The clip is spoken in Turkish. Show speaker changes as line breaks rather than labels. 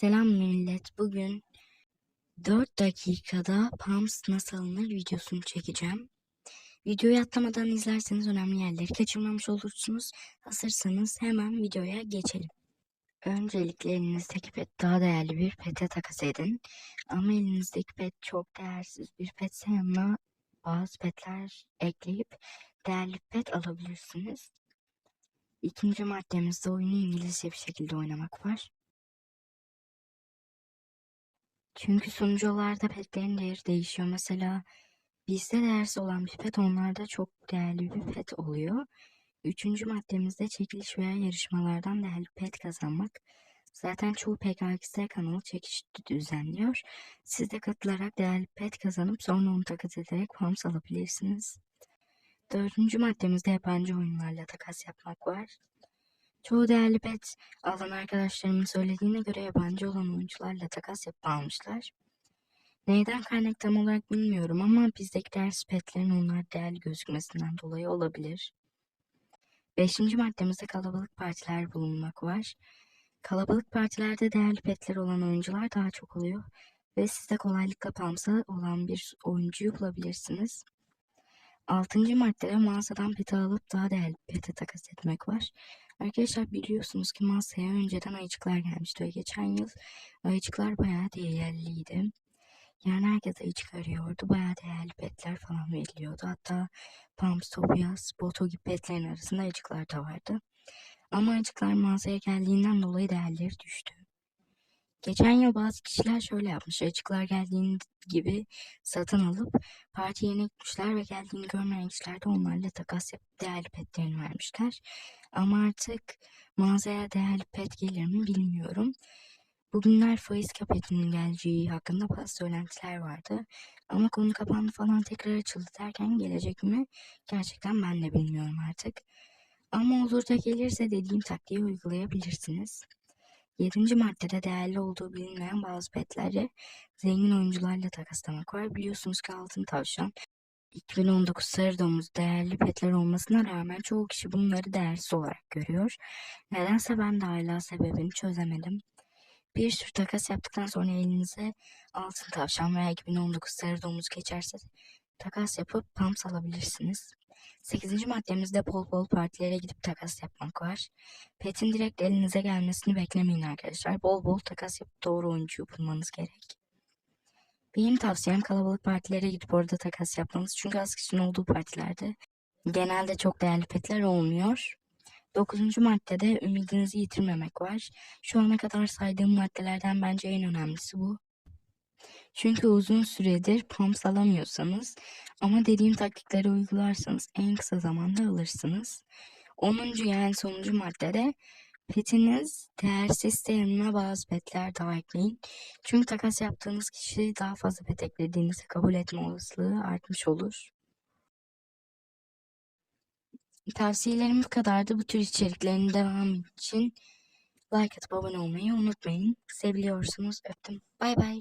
Selam millet. Bugün 4 dakikada pumps nasıl alınır videosunu çekeceğim. Videoyu atlamadan izlerseniz önemli yerleri kaçırmamış olursunuz. Hazırsanız hemen videoya geçelim. Öncelikle elinizdeki pet daha değerli bir pete takas edin. Ama elinizdeki pet çok değersiz bir petse yanına bazı petler ekleyip değerli pet alabilirsiniz. İkinci maddemizde oyunu İngilizce bir şekilde oynamak var. Çünkü sunucularda petlerin değeri değişiyor. Mesela bizde değersiz olan bir pet onlarda çok değerli bir pet oluyor. Üçüncü maddemizde çekiliş veya yarışmalardan değerli pet kazanmak. Zaten çoğu PKXD kanalı çekiş düzenliyor. Siz de katılarak değerli pet kazanıp sonra onu takas ederek farms alabilirsiniz. Dördüncü maddemizde yabancı oyunlarla takas yapmak var. Çoğu değerli pet alan arkadaşlarımın söylediğine göre yabancı olan oyuncularla takas yapıp almışlar. Neyden kaynak tam olarak bilmiyorum ama bizdeki ders petlerin onlar değerli gözükmesinden dolayı olabilir. Beşinci maddemizde kalabalık partiler bulunmak var. Kalabalık partilerde değerli petler olan oyuncular daha çok oluyor ve siz de kolaylıkla pamsa olan bir oyuncuyu bulabilirsiniz. Altıncı maddede mağazadan peti alıp daha değerli pete takas etmek var. Arkadaşlar biliyorsunuz ki masaya önceden ayıcıklar gelmişti ve geçen yıl ayıcıklar bayağı değerliydi. Yani herkes ayıcık arıyordu. Bayağı değerli petler falan veriliyordu. Hatta Pumps, Tobias, Boto gibi petlerin arasında ayıcıklar da vardı. Ama ayıcıklar mağazaya geldiğinden dolayı değerleri düştü. Geçen yıl bazı kişiler şöyle yapmış. Ayıcıklar geldiğin gibi satın alıp parti yerine gitmişler ve geldiğini görmeyen kişiler de onlarla takas yapıp değerli petlerini vermişler. Ama artık mağazaya değerli pet gelir mi bilmiyorum. Bugünler faiz kapetinin geleceği hakkında bazı söylentiler vardı. Ama konu kapandı falan tekrar açıldı derken gelecek mi? Gerçekten ben de bilmiyorum artık. Ama olur da gelirse dediğim taktiği uygulayabilirsiniz. Yedinci maddede değerli olduğu bilinmeyen bazı petleri zengin oyuncularla takaslamak var. Biliyorsunuz ki altın tavşan 2019 sarı domuz değerli petler olmasına rağmen çoğu kişi bunları değersiz olarak görüyor. Nedense ben de hala sebebini çözemedim. Bir sürü takas yaptıktan sonra elinize altın tavşan veya 2019 sarı domuz geçerse takas yapıp pumps alabilirsiniz. 8. maddemizde bol bol partilere gidip takas yapmak var. Pet'in direkt elinize gelmesini beklemeyin arkadaşlar. Bol bol takas yapıp doğru oyuncuyu bulmanız gerek. Benim tavsiyem kalabalık partilere gidip orada takas yapmanız. Çünkü az kişinin olduğu partilerde genelde çok değerli petler olmuyor. Dokuzuncu maddede ümidinizi yitirmemek var. Şu ana kadar saydığım maddelerden bence en önemlisi bu. Çünkü uzun süredir pumps alamıyorsanız ama dediğim taktikleri uygularsanız en kısa zamanda alırsınız. 10. yani sonuncu maddede petiniz değersizse yanına bazı petler daha ekleyin. Çünkü takas yaptığınız kişi daha fazla pet eklediğinizde kabul etme olasılığı artmış olur. Tavsiyelerim bu kadardı. Bu tür içeriklerin devamı için like atıp abone olmayı unutmayın. Seviliyorsunuz. Öptüm. Bay bay.